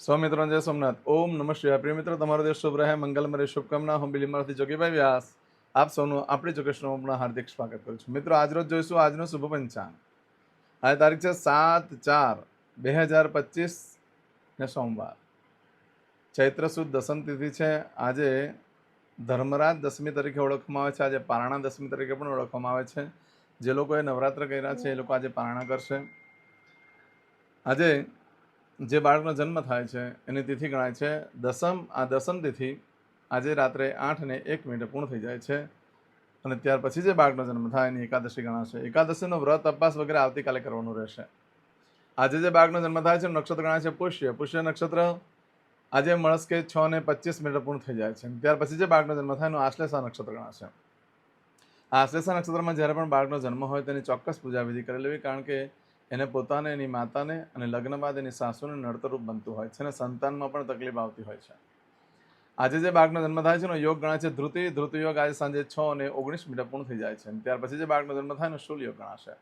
સૌ મિત્રો જય સોમનાથ. ઓમ નમઃ પ્રિય મિત્રો, તમારો દેશ શુભ રહે. મંગલમય શુભકામના. હું બિલીમરાથી જોગીભાઈ વ્યાસ. આપ સૌનું આપણી જોગેશમાં હાર્દિક સ્વાગત કરું છું. મિત્રો, આજરોજ જોઈશું આજનું શુભ પંચાંગ. આજે તારીખ છે સાત ચાર બે હજાર પચીસ ને સોમવાર. ચૈત્ર સુદ દસમ તિથિ છે. આજે ધર્મરાજ દસમી તરીકે ઓળખવામાં આવે છે. આજે પારણા દસમી તરીકે પણ ઓળખવામાં આવે છે. જે લોકોએ નવરાત્ર કર્યા છે, એ લોકો આજે પારણા કરશે. આજે જે બાળકનો જન્મ થાય છે, એની તિથિ ગણાય છે દસમ. આ દસમ તિથિ આજે રાત્રે આઠ ને એક મિનિટે પૂર્ણ થઈ જાય છે અને ત્યાર પછી જે બાળકનો જન્મ થાય એની એકાદશી ગણાશે. એકાદશીનો વ્રત અપવાસ વગેરે આવતીકાલે કરવાનું રહેશે. આજે જે બાળકનો જન્મ થાય છે નક્ષત્ર ગણાય છે પુષ્ય. પુષ્ય નક્ષત્ર આજે મળસ્કે છ ને પચીસ મિનિટે પૂર્ણ થઈ જાય છે ત્યાર પછી જે બાળકનો જન્મ થાય એનું આશ્લેષા નક્ષત્ર ગણાશે. આશ્લેષા નક્ષત્રમાં જ્યારે પણ બાળકનો જન્મ હોય તેની ચોક્કસ પૂજા વિધિ કરી લેવી કારણ કે એને પોતાને, એની માતાને અને લગ્ન બાદ એની સાસુને નડતરૂપ બનતું હોય છે અને સંતાનમાં પણ તકલીફ આવતી હોય છે. આજે જે બાળકનો જન્મ થાય છે એનો યોગ ગણાય છે. ધ્રુતિ ધ્રુતિ યોગ આજે સાંજે છ અને ઓગણીસ મિનિટ પૂર્ણ થઈ જાય છે અને ત્યાર પછી જે બાળકનો જન્મ થાય એનો શૂલ યોગ ગણાશે.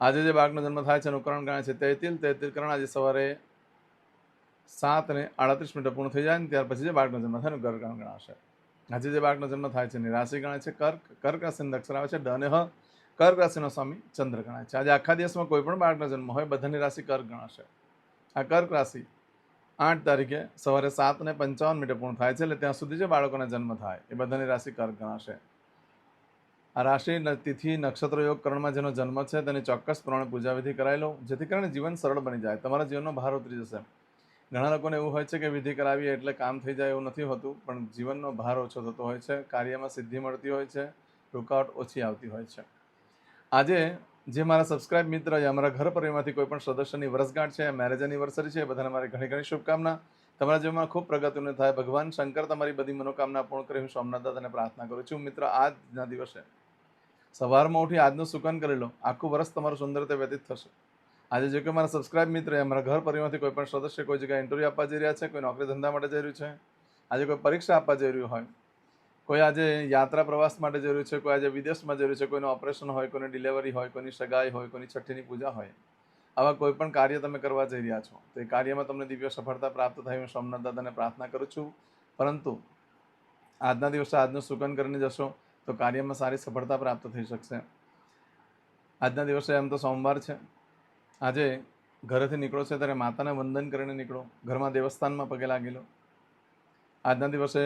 આજે જે બાળકનો જન્મ થાય છે એનું કરણ ગણાય છે તૈતિલ. તૈતિલ કરણ આજે સવારે સાત અને આડત્રીસ મિનિટ પૂર્ણ થઈ જાય ને ત્યાર પછી જે બાળકનો જન્મ થાય એનું ગરકરણ ગણાશે. આજે જે બાળકનો જન્મ થાય છે એની રાશિ ગણાય છે કર્ક. કર્ક અક્ષર આવે છે ડ અને હ. કર્ક રાશિનો સ્વામી ચંદ્ર ગણાય છે. આજે આખા દિવસમાં કોઈ પણ બાળકનો જન્મ હોય, બધાની રાશિ કર્ક ગણાશે. આ કર્ક રાશિ આઠ તારીખે સવારે સાત ને પંચાવન મિનિટે પૂર્ણ થાય છે, એટલે ત્યાં સુધી જે બાળકોના જન્મ થાય, એ બધાની રાશિ કર્ક ગણાશે. આ રાશિ તિથિ નક્ષત્ર યોગ કરણમાં જેનો જન્મ છે, તેની ચોક્કસ પ્રમાણે પૂજા વિધિ કરાવી લો, જેથી કરીને જીવન સરળ બની જાય. તમારા જીવનનો ભાર ઉતરી જશે. ઘણા લોકોને એવું હોય છે કે વિધિ કરાવીએ એટલે કામ થઈ જાય એવું નથી હોતું, પણ જીવનનો ભાર ઓછો થતો હોય છે, કાર્યમાં સિદ્ધિ મળતી હોય છે, રૂકાવટ ઓછી આવતી હોય છે. આજે જે મારા સબસ્ક્રાઇબ મિત્ર છે, અમારા ઘર પરિવારમાંથી કોઈ પણ સદસ્યની વર્ષગાંઠ છે મેરેજ એનિવર્સરી છે, બધાને મારી ઘણી ઘણી શુભકામના. તમારા જીવનમાં ખૂબ પ્રગતિને થાય. ભગવાન શંકર તમારી બધી મનોકામના પૂર્ણ કરી. હું સોમનાથ દાદાને પ્રાર્થના કરું છું. મિત્ર, આજના દિવસે સવારમાં ઉઠી આજનું સુકન કરી લો. આખું વર્ષ તમારું સુંદર રીતે વ્યતીત થશે. આજે જો કે મારા સબસ્ક્રાઇબ મિત્ર અમારા ઘર પરિવારમાંથી કોઈ પણ સદસ્ય કોઈ જગ્યાએ ઇન્ટરવ્યૂ આપવા જઈ રહ્યા છે, કોઈ નોકરી ધંધા માટે જઈ રહ્યું છે, આજે કોઈ પરીક્ષા આપવા જઈ રહ્યું હોય કોઈ આજે યાત્રા પ્રવાસ માટે જરૂર છે, કોઈ આજે વિદેશમાં જરૂર છે, કોઈનું ઓપરેશન હોય, કોઈની ડિલિવરી હોય, કોઈની સગાઈ હોય, કોઈની છઠ્ઠીની પૂજા હોય, આવા કોઈ પણ કાર્ય તમે કરવા જઈ રહ્યા છો, તો એ કાર્યમાં તમને દિવ્ય સફળતા પ્રાપ્ત થાય. હું સોમનાથ દાદાને પ્રાર્થના કરું છું. પરંતુ આજના દિવસે આજનું સુકન કરીને જશો, તો કાર્યમાં સારી સફળતા પ્રાપ્ત થઈ શકશે. આજના દિવસે એમ તો સોમવાર છે. આજે ઘરેથી નીકળો છે, ત્યારે માતાને વંદન કરીને નીકળો. ઘરમાં દેવસ્થાનમાં પગે લાગી લો. આજના દિવસે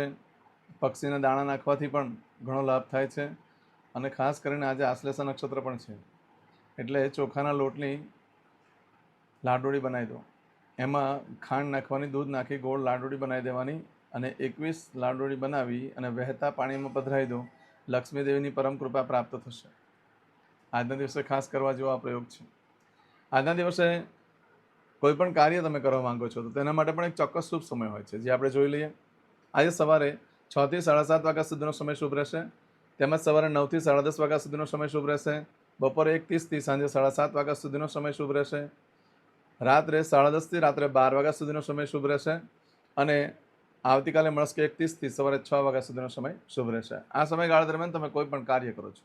પક્ષીને દાણા નાખવાથી પણ ઘણો લાભ થાય છે અને ખાસ કરીને આજે આશ્લેષા નક્ષત્ર પણ છે. એટલે ચોખાના લોટની લાડોળી બનાવી દો. એમાં ખાંડ નાખવાની, દૂધ નાખી, ગોળ લાડોળી બનાવી દેવાની અને એકવીસ લાડોળી બનાવી અને વહેતા પાણીમાં પધરાવી દો. લક્ષ્મી દેવીની પરમ કૃપા પ્રાપ્ત થશે. આજના દિવસે ખાસ કરવા જેવો આ પ્રયોગ છે. આજના દિવસે કોઈ પણ કાર્ય તમે કરવા માંગો છો તો તેના માટે પણ એક ચોક્કસ શુભ સમય હોય છે. જે આપણે જોઈ લઈએ. આજે સવારે છ થી સાડા સાત વાગ્યા સુધીનો સમય શુભ રહેશે. તેમજ સવારે નવથી સાડા દસ વાગ્યા સુધીનો સમય શુભ રહેશે. બપોરે એક ત્રીસથી સાંજે સાડા સાત વાગ્યા સુધીનો સમય શુભ રહેશે. રાત્રે સાડા દસથી રાત્રે બાર વાગ્યા સુધીનો સમય શુભ રહેશે. અને આવતીકાલે મળશે એક ત્રીસથી સવારે છ વાગ્યા સુધીનો સમય શુભ રહેશે. આ સમયગાળા દરમિયાન તમે કોઈ પણ કાર્ય કરો છો.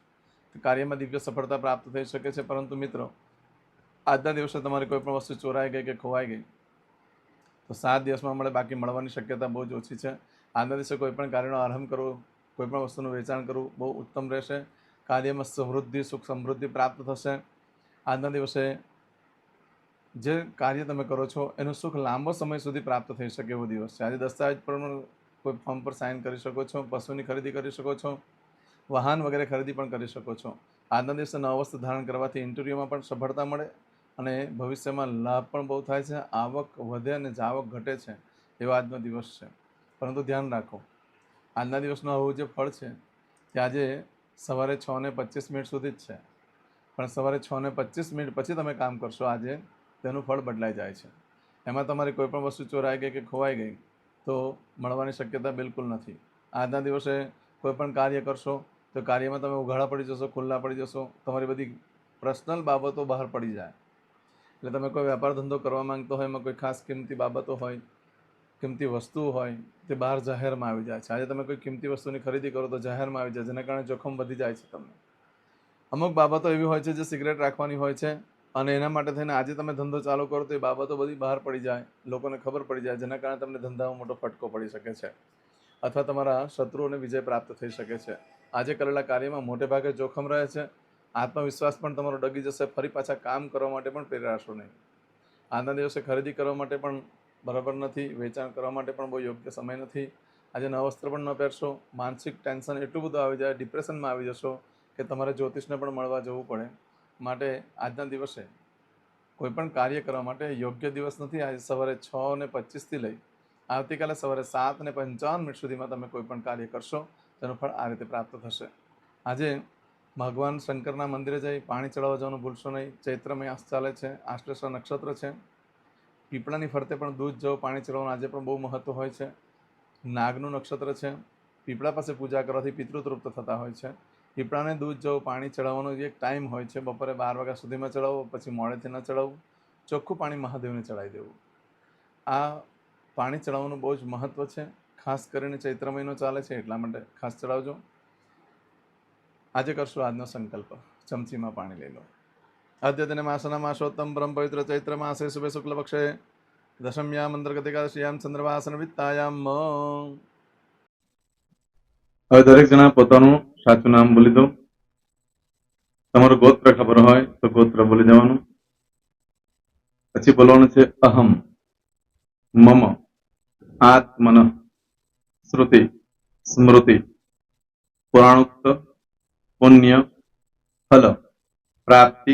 કાર્યમાં દિવ્ય સફળતા પ્રાપ્ત થઈ શકે છે. પરંતુ મિત્રો, આજના દિવસે તમારી કોઈ પણ વસ્તુ ચોરાઈ ગઈ કે ખોવાઈ ગઈ, તો સાત દિવસમાં મળે. બાકી મળવાની શક્યતા બહુ જ ઓછી છે. આજના દિવસે કોઈ પણ કાર્યનો આરંભ કરવો, કોઈ પણ વસ્તુનું વેચાણ કરવું, બહુ ઉત્તમ રહેશે. કાર્યમાં સમૃદ્ધિ, સુખ સમૃદ્ધિ પ્રાપ્ત થશે. આજના દિવસે જે કાર્ય તમે કરો છો, એનું સુખ લાંબો સમય સુધી પ્રાપ્ત થઈ શકે એવો દિવસ છે. આજે દસ્તાવેજ પર કોઈ ફોર્મ પર સાઇન કરી શકો છો, પશુની ખરીદી કરી શકો છો, વાહન વગેરે ખરીદી પણ કરી શકો છો. આજના દિવસે નવા ધારણ કરવાથી ઇન્ટરવ્યૂમાં પણ સફળતા મળે અને ભવિષ્યમાં લાભ પણ બહુ થાય છે, આવક વધે અને જાવક ઘટે છે, એવો આજનો દિવસ છે. પરંતુ ધ્યાન રાખો. આજના દિવસનું આવું જે ફળ છે તે આજે સવારે છ ને પચીસ મિનિટ સુધી જ છે. પણ સવારે છ ને પચીસ મિનિટ પછી તમે કામ કરશો, આજે તેનું ફળ બદલાઈ જાય છે. એમાં તમારી કોઈપણ વસ્તુ ચોરાઈ ગઈ કે ખોવાઈ ગઈ, તો મળવાની શક્યતા બિલકુલ નથી. આજના દિવસે કોઈ પણ કાર્ય કરશો, તો કાર્યમાં તમે ઉઘાડા પડી જશો, ખુલ્લા પડી જશો, તમારી બધી પર્સનલ બાબતો બહાર પડી જાય. એટલે તમે કોઈ વેપાર ધંધો કરવા માંગતો હોય, એમાં કોઈ ખાસ કિંમતી બાબતો હોય કિંમતી વસ્તુ હોય તે બહાર જાહેરમાં આવી જાય છે. આજે તમે કોઈ કિંમતી વસ્તુની ખરીદી કરો તો જાહેરમાં આવી જાય, જેના કારણે જોખમ વધી જાય છે તમને. અમુક બાબતો એવી હોય છે જે સિગરેટ રાખવાની હોય છે અને એના માટે થઈને આજે તમે ધંધો ચાલુ કરો તો એ બાબતો બધી બહાર પડી જાય, લોકોને ખબર પડી જાય, જેના કારણે તમને ધંધામાં મોટો ફટકો પડી શકે છે અથવા તમારા શત્રુઓને વિજય પ્રાપ્ત થઈ શકે છે. આજે કરેલા કાર્યમાં મોટે ભાગે જોખમ રહે છે, આત્મવિશ્વાસ પણ તમારો ડગી જશે, ફરી પાછા કામ કરવા માટે પણ પ્રેરાશો નહીં. આજના દિવસે ખરીદી કરવા માટે પણ બરાબર નથી, વેચાણ કરવા માટે પણ બહુ યોગ્ય સમય નથી. આજે નવા વસ્ત્ર પણ ન પહેરશો, માનસિક ટેન્શન એટલું બધું આવી જાય, ડિપ્રેશનમાં આવી જશો કે તમારે જ્યોતિષને પણ મળવા જવું પડે. માટે આજના દિવસે કોઈપણ કાર્ય કરવા માટે યોગ્ય દિવસ નથી. આજે સવારે છ ને પચીસથી લઈ આવતીકાલે સવારે સાત ને પંચાવન મિનિટ સુધીમાં તમે કોઈપણ કાર્ય કરશો, તેનું ફળ આ રીતે પ્રાપ્ત થશે. આજે ભગવાન શંકરના મંદિરે જઈ પાણી ચડાવવા જવાનું ભૂલશો નહીં. ચૈત્રમય આસ ચાલે છે આશ્લેષા નક્ષત્ર છે. પીપળાની ફરતે પણ દૂધ, જવ, પાણી ચડાવવાનું આજે પણ બહુ મહત્ત્વ હોય છે. નાગનું નક્ષત્ર છે. પીપળા પાસે પૂજા કરવાથી પિતૃતૃપ્ત થતા હોય છે. પીપળાને દૂધ, જવું, પાણી ચડાવવાનો એક ટાઈમ હોય છે. બપોરે બાર વાગ્યા સુધીમાં ચડાવવું પછી મોડેથી ન ચડાવવું ચોખ્ખું પાણી મહાદેવને ચડાવી દેવું. આ પાણી ચડાવવાનું બહુ જ મહત્ત્વ છે. ખાસ કરીને ચૈત્ર મહિનો ચાલે છે એટલા માટે ખાસ ચડાવજો. આજે કરશું આજનો સંકલ્પ. ચમચીમાં પાણી લઈ લો. અદ્યતને માસના માસોત્તમ બ્રહ્મ પવિત્ર ચૈત્ર માસે શુભે શુક્લ પક્ષે દશમ્યામ અંતર્ગતિકાદશીયામ ચંદ્રવાસન વિત્તાયામ હવે દરેક જણા પોતાનું સાચું નામ બોલી દો તમારું ગોત્ર ખબર હોય તો ગોત્ર બોલી દેવાનું પછી બોલવાનું છે અહમ મમ આત્મન શ્રુતિ સ્મૃતિ પુરાણોક્ત પુણ્ય ફલ પ્રાપ્તિ